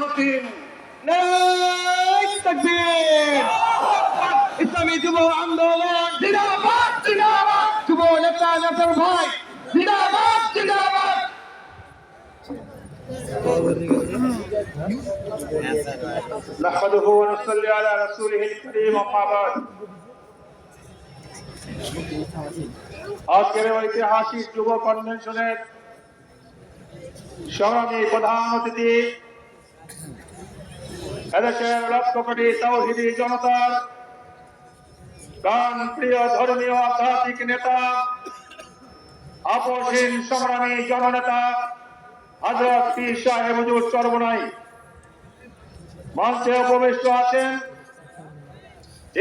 Routine ইসলামী যুব আন্দোলন জিন্দাবাদ জিন্দাবাদ যুব নেতা নেতার ভাই জিন্দাবাদ জিন্দাবাদ نحمده ونصلي على رسوله الكريم أما بعد আজকের এই ঐতিহাসিক যুব কনভেনশনের সংগ্রামী প্রধান অতিথি এদেশের লক্ষ কোটি জনতার গান প্রিয় ধর্মীয় আধ্যাত্মিক নেতা আপসীন সংগ্রামী জননেতা হজরত পীর সাহেব হুজুর চরমনাই। মঞ্চে উপবিষ্ট আছেন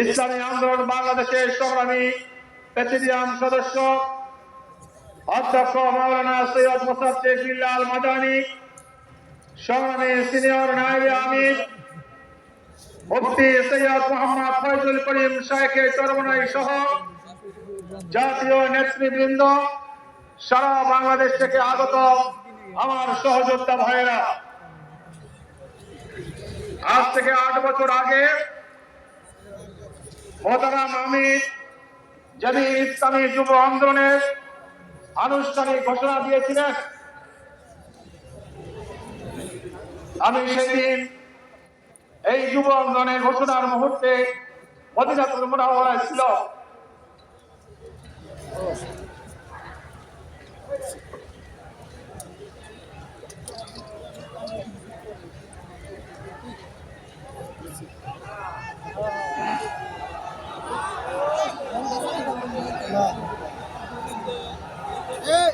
ইসলামী আন্দোলন বাংলাদেশের সংগ্রামী প্রেসিডিয়াম সদস্য, অধ্যক্ষ মাওলানা সৈয়দ মোসাদ্দেক বিল্লাল মাদানী, সংগ্রামী সিনিয়র নায়েব আমির মুফতি সৈয়দ মোহাম্মদ ফয়জুল করিম শাহেখে চরমনাই সহ জাতীয় নেতৃবৃন্দ সারা বাংলাদেশ থেকে আগত আমার সহযোদ্ধা ভাইয়েরা। আজ থেকে আট বছর আগে মোহতারাম আমির যেদিন ইসলামী যুব আন্দোলনের আনুষ্ঠানিক ঘোষণা দিয়েছিলেন, আমি সেদিন এই যুব আন্দোলনের ঘোষণার মুহূর্তে মদিনাতুল মুনাওয়ারায় ছিল।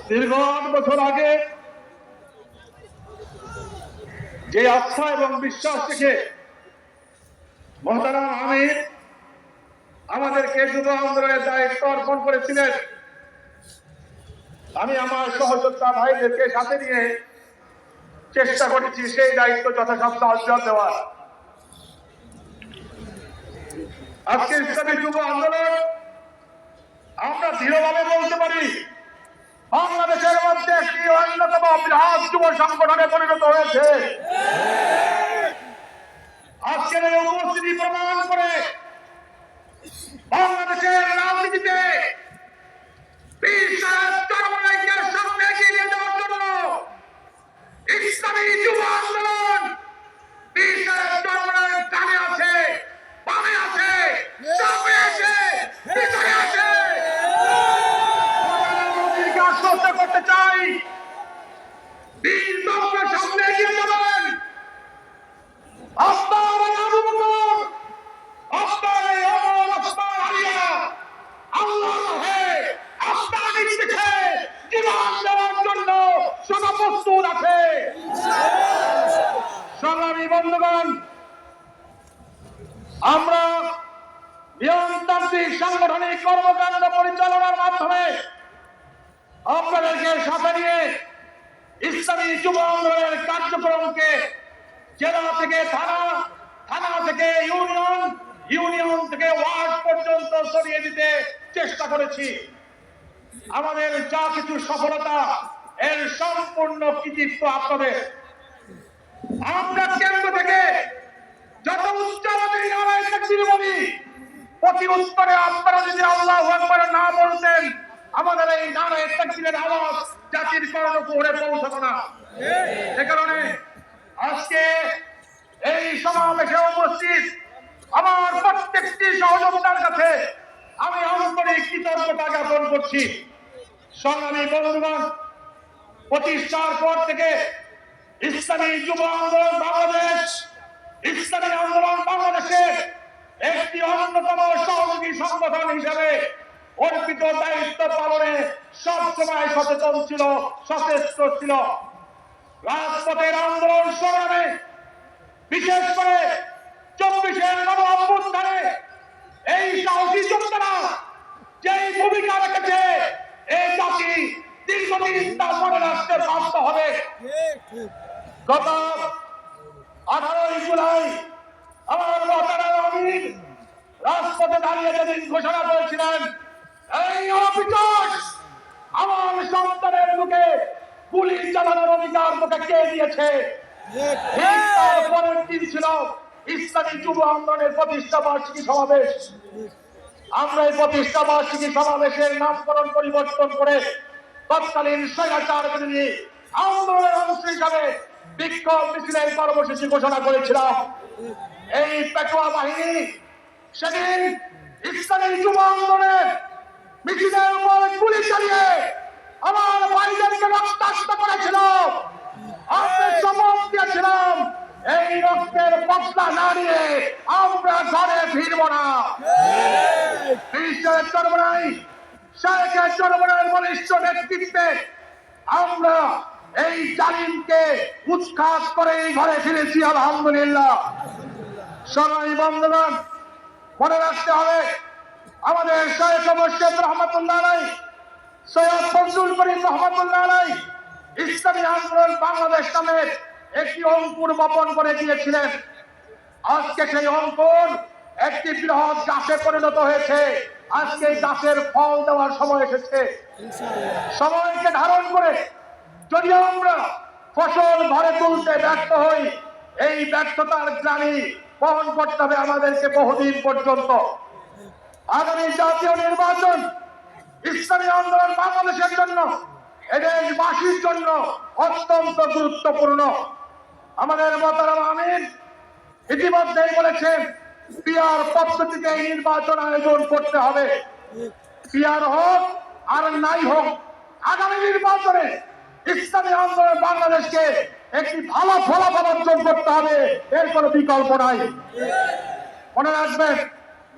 দীর্ঘ আট বছর আগে যে আস্থা এবং বিশ্বাস থেকে মহতারাম আমির, আমাদেরকে যুব আন্দোলনের দায়িত্ব অর্পণ করেছিলেন। আমি আমার সহযোদ্ধা ভাইদেরকে সাথে নিয়ে চেষ্টা করেছি সেই দায়িত্ব যথাসাধ্য অর্জন দেওয়ার। আজকে ইসলামী যুব আন্দোলন আমরা দৃঢ়ভাবে বলতে পারি, বাংলাদেশের মধ্যে একটি অন্যতম বৃহৎ যুব সংগঠনে পরিণত হয়েছে। আজকের এই উপস্থিতি প্রমাণ করে বাংলাদেশের রাজনীতিতে সামনে এগিয়ে যাওয়ার জন্য ইসলামী যুব আন্দোলন পীর সাহেব চরমনাইয়ের ডানে আছে বামে আছে সামনে আছে পিছনে আছে মোদীকে আশ্বস্ত করতে চাই বীর বাবুকে সামনে এগিয়ে যাবেন আপনার এই আবু বকর আপনার এই ওমর ওসমান আলিয়া আল্লাহ হে আপনার নির্দেশে জীবন দেওয়ার জন্য সদা প্রস্তুত আছে। সংগ্রামী বন্ধুগণ, আমরা নিয়মতান্ত্রিক সাংগঠনিক কর্মকাণ্ড পরিচালনার মাধ্যমে আপনাদেরকে সাথে নিয়ে ইসলামী যুব আন্দোলনের কার্যক্রমকে জেলা থেকে থানা থানা থেকে ইউনিয়ন ইউনিয়ন থেকে ওয়ার্ড পর্যন্ত সরিয়ে দিতে চেষ্টা করেছি। আমাদের যা কিছু সফলতা এর সম্পূর্ণ কৃতিত্ব আপনাদের। আমরা কেন্দ্র থেকে যত উচ্চারণে নারায় তাকবীর বলি প্রতি উত্তরে আপনারা যদি আল্লাহ একবার না বলতেন, আমাদের এই নারায় তাকবীরের আওয়াজ জাতির কর্ণকুহরে পৌঁছাতো না। এ কারণে আজকে এই সমাবেশে উপস্থিত আমার প্রত্যেকটি সহযোগিতার কাছে আমি আন্তরিক কৃতজ্ঞতা জ্ঞাপন করছি। সংগ্রামী বন্ধুগণ প্রতিষ্ঠার পর থেকে ইসলামী যুব আন্দোলন বাংলাদেশ, ইসলামী আন্দোলন বাংলাদেশের একটি অন্যতম সহযোগী সংগঠন হিসেবে অর্পিত দায়িত্ব পালনে সবসময় সচেতন ছিল, সচেষ্ট ছিল। রাজপথের আন্দোলন সংগ্রামে, বিশেষ করে চব্বিশে নব অভ্যুত্থানে, এই সাহসী যোদ্ধারা যেই ভূমিকা রেখেছে, এই জাতি দীর্ঘদিন তা মনে রাখতে বাধ্য হবে। গত আঠারোই জুলাই আমার মতারা আমির রাজপথে দাঁড়িয়ে যেদিন ঘোষণা করেছিলেন, এই অবিকাশ আমার সন্তানের মুখে গুলি চালানোর অধিকার তোকে কে দিয়েছে? তারপরে দিন ছিল ইসলামী যুব আন্দোলনের প্রতিষ্ঠা বার্ষিকী সমাবেশ। আমরা এই প্রতিষ্ঠা বার্ষিকী সমাবেশের নামকরণ পরিবর্তন করে তৎকালীন স্বৈরাচার বিরোধী আন্দোলনের অংশ হিসাবে বিক্ষোভ মিছিলের কর্মসূচি ঘোষণা করেছিলাম এই পেটোয়া বাহিনী সেদিন ইসলামী যুব আন্দোলনের মিছিলের উপর গুলি চালিয়ে আমার ভাইদেরকে রক্তাক্ত করেছিল। আমরা শপথ দিয়েছিলাম, এই রক্তের বদলা না নিয়ে আমরা ঘরে ফিরব না। বিশ্বের চরমনাই আমরা এই জালিমকে উৎখাত করে এই ঘরে ফিরেছি, আলহামদুলিল্লাহ। সবাই বন্ধুগণ, মনে রাখতে হবে, আমাদের শেখ মোর্শেদ রহমতুল্লাহ সৈয়দ ইসলামী বাংলাদেশ একটি অঙ্কুর বপন করে দিয়েছিলেন। আজকে সেই অঙ্কুর একটি বৃহৎ গাছে পরিণত হয়েছে। আজকে গাছের ফল দেওয়ার সময় এসেছে। সময়কে ধারণ করে যদি আমরা ফসল ঘরে তুলতে ব্যর্থ হই, এই ব্যর্থতার গ্লানি বহন করতে হবে আমাদেরকে বহুদিন পর্যন্ত। আগামী জাতীয় নির্বাচন, ইসলামী আন্দোলন বাংলাদেশের জন্য, এদেশবাসীর জন্য অত্যন্ত গুরুত্বপূর্ণ। আমাদের মতারাম আমিন। ইতিমধ্যেই বলেছেন পিয়ার পদ্ধতিতে নির্বাচন আয়োজন করতে হবে। পিয়ার হোক আর নাই হোক, আগামী নির্বাচনে ইসলামী আন্দোলন বাংলাদেশকে একটি ভালো ফলাফল অর্জন করতে হবে, এর কোনো বিকল্প নাই। মনে রাখবেন,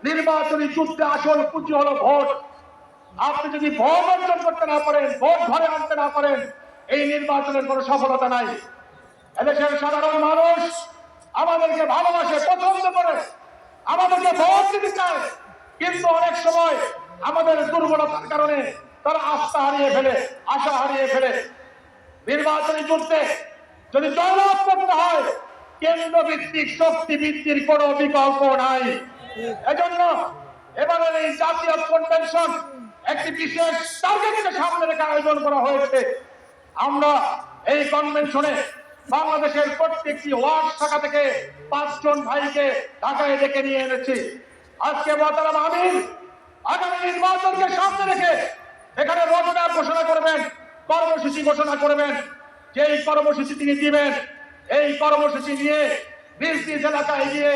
নির্বাচনী যুদ্ধে আসল পুঁজি হলো ভোট। আপনি যদি ভোট অর্জন করতে না পারেন, ভোট ঘরে আনতে না পারেন, এই নির্বাচনের কোনো সফলতা নাই। এদেশের সাধারণ মানুষ আমাদেরকে ভালোবাসে, পছন্দ করে। আমাদেরকে ভোট দিতে কিন্তু অনেক সময় আমাদের দুর্বলতার কারণে তারা আস্থা হারিয়ে ফেলে, আশা হারিয়ে ফেলে। নির্বাচনী যুদ্ধে যদি জয়লাভ করতে হয় কেন্দ্র ভিত্তিক শক্তি ভিত্তির কোনো বিকল্প নাই। এজন্য এবারের এই জাতীয় কনভেনশন একটি বিশেষ টার্গেটকে সামনে রেখে আয়োজন করা হয়েছে। আমরা এই কনভেনশনে বাংলাদেশের প্রত্যেকটি ওয়ার্ড শাখা থেকে পাঁচজন ভাইকে ঢাকায় ডেকে নিয়ে এনেছি। আজকে বতারাম আমিন, আগামী নির্বাচনকে সামনে রেখে এখানে রোডম্যাপ ঘোষণা করবেন, কর্মসূচি ঘোষণা করবেন। যেই কর্মসূচি তিনি দিবেন, এই কর্মসূচি নিয়ে নিজ নিজ এলাকায় গিয়ে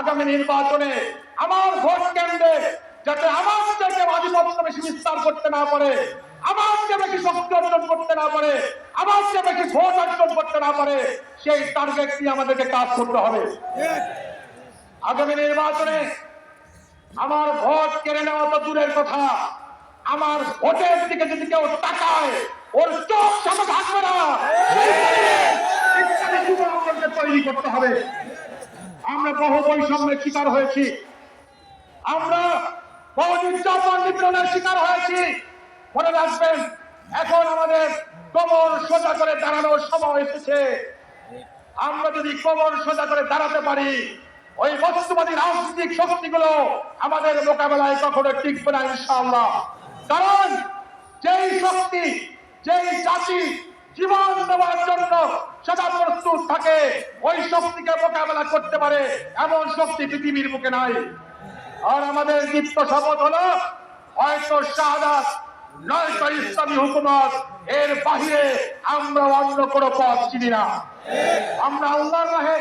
আগামী নির্বাচনে আমার ভোট কেন্দ্রে যাতে আমার আধিপত্য বেশি বিস্তার করতে না পারে আমার বেশি শক্তি অর্জন করতে না পারে, আমার বেশি ভোট অর্জন করতে না পারে, সেই টার্গেট নিয়ে আমাদেরকে কাজ করতে হবে। আগামী নির্বাচনে আমার ভোট কেড়ে নেওয়া তো দূরের কথা। আমার ভোটের দিকে যদি কেউ তাকায়, ওর চোখ সামনে থাকবে না। তৈরি করতে হবে। আমরা বহু বৈষম্যের শিকার হয়েছি। আমরা বহু নির্যাতন নিপীড়নের শিকার হয়েছি। মনে রাখবেন এখন আমাদের কবর সোজা করে দাঁড়ানোর সময় এসেছে। আমরা যদি কবর সোজা করে দাঁড়াতে পারি, ওই বস্তুবাদী রাজনৈতিক শক্তিগুলো আমাদের মোকাবেলায় কখনো টিকবে না, ইনশাআল্লাহ। কারণ যেই শক্তি, যেই জাতি জীবন দেওয়ার জন্য সদা প্রস্তুত থাকে, ওই শক্তিকে মোকাবেলা করতে পারে এমন শক্তি পৃথিবীর বুকে নাই। আর আমাদের দীপ্ত শপথ হলো, হয়তো শাহাদাত নয়তো ইসলামী হুকুমত, এর বাহিরে আমরা অন্য কোনো পথ চিনি না। আমরা আল্লাহর রাহে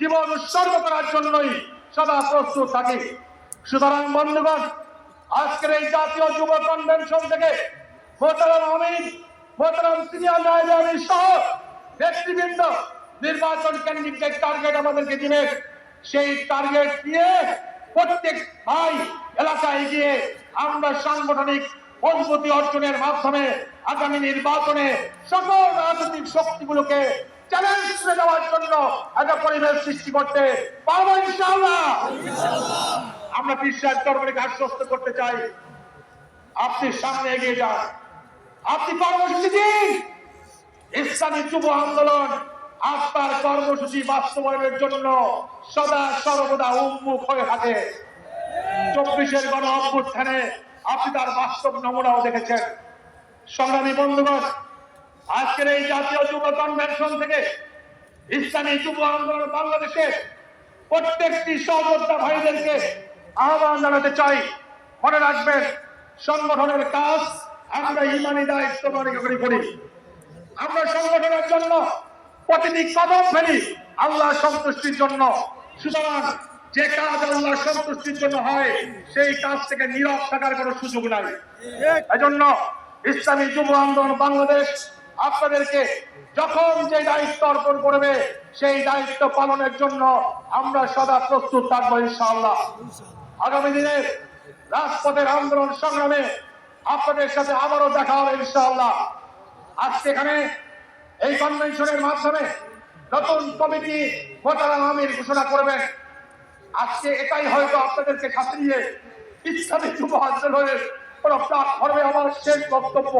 জীবন উৎসর্গ করার জন্যই সদা প্রস্তুত থাকি। সুতরাং বন্ধুগণ, আজকের এই জাতীয় যুব কনভেনশন থেকে মোতারাম আমিন মোতারাম সিনিয়র নায়েব সহ ব্যক্তিবৃন্দ নির্বাচন কেন্দ্রিক যে টার্গেট আমাদেরকে দিলেন সেই টার্গেট দিয়ে প্রত্যেক ভাই এলাকায় গিয়ে আমরা সাংগঠনিক মজবুতি অর্জনের মাধ্যমে আগামী নির্বাচনে সকল রাজনৈতিক শক্তিগুলোকে চ্যালেঞ্জ করে জন্য একটা পরিবেশ সৃষ্টি করতে আমরা বিশ্বাস আশ্বস্ত করতে চাই। আপনি সামনে এগিয়ে যান। আপনি যুব আন্দোলন কর্মসূচি বাস্তবায়নের জন্য সদা সর্বদা উন্মুখ হয়ে থাকে। চব্বিশের গণ অভ্যুত্থানে আপনি তার বাস্তব নমুনাও দেখেছেন। সংগ্রামী বন্ধুগণ, আজকের এই জাতীয় যুব কনভেনশন থেকে ইসলামী যুব আন্দোলন বাংলাদেশে প্রত্যেকটি সহযোদ্ধা ভাইদেরকে আহ্বান জানাতে চাই। মনে রাখবেন, সংগঠনের কাজ আমরা ইমানি দায়িত্ব মনে করি করি। আমরা সংগঠনের জন্য প্রতিটি কদম ফেলি, আল্লাহ সন্তুষ্টির জন্য। সুতরাং যে কাজ আল্লাহ সন্তুষ্টির জন্য হয়, সেই কাজ থেকে নীরব থাকার কোনো সুযোগ নাই। এজন্য ইসলামী যুব আন্দোলন বাংলাদেশ আপনাদেরকে যখন যে দায়িত্ব অর্পণ করবে, সেই দায়িত্ব পালনের জন্য আমরা সদা প্রস্তুত থাকব ইনশাআল্লাহ। আগামী দিনের রাজপথের আন্দোলন সংগ্রামে আপনাদের সাথে আবারও দেখা হবে ইনশাআল্লাহ। আজকে এখানে এই কনভেনশনের মাধ্যমে নতুন কমিটি মোতারাম আমির ঘোষণা করবেন। আজকে এটাই হয়তো আপনাদেরকে খাতিয়ে ইসলামী যুব আন্দোলনের কোন প্ল্যাটফর্মে আমার শেষ বক্তব্য।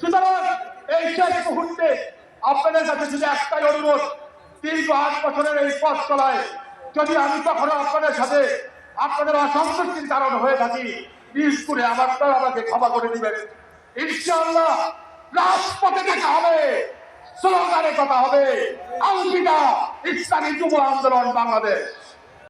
সুতরাং এই শেষ মুহূর্তে আপনাদের কাছে যদি একটাই অনুরোধ, দীর্ঘ আট বছরের এই পথ চলায় যদি আমি কখনো আপনাদের সাথে আপনাদের অসন্তুষ্টির কারণ হয়ে থাকি প্লিজ করে আমার আমাকে ক্ষমা করে দিবেন। ইনশাআল্লাহ রাজপথে দেখা হবে, স্লোগানে কথা হবে আলবিদা ইসলামী যুব আন্দোলন বাংলাদেশ।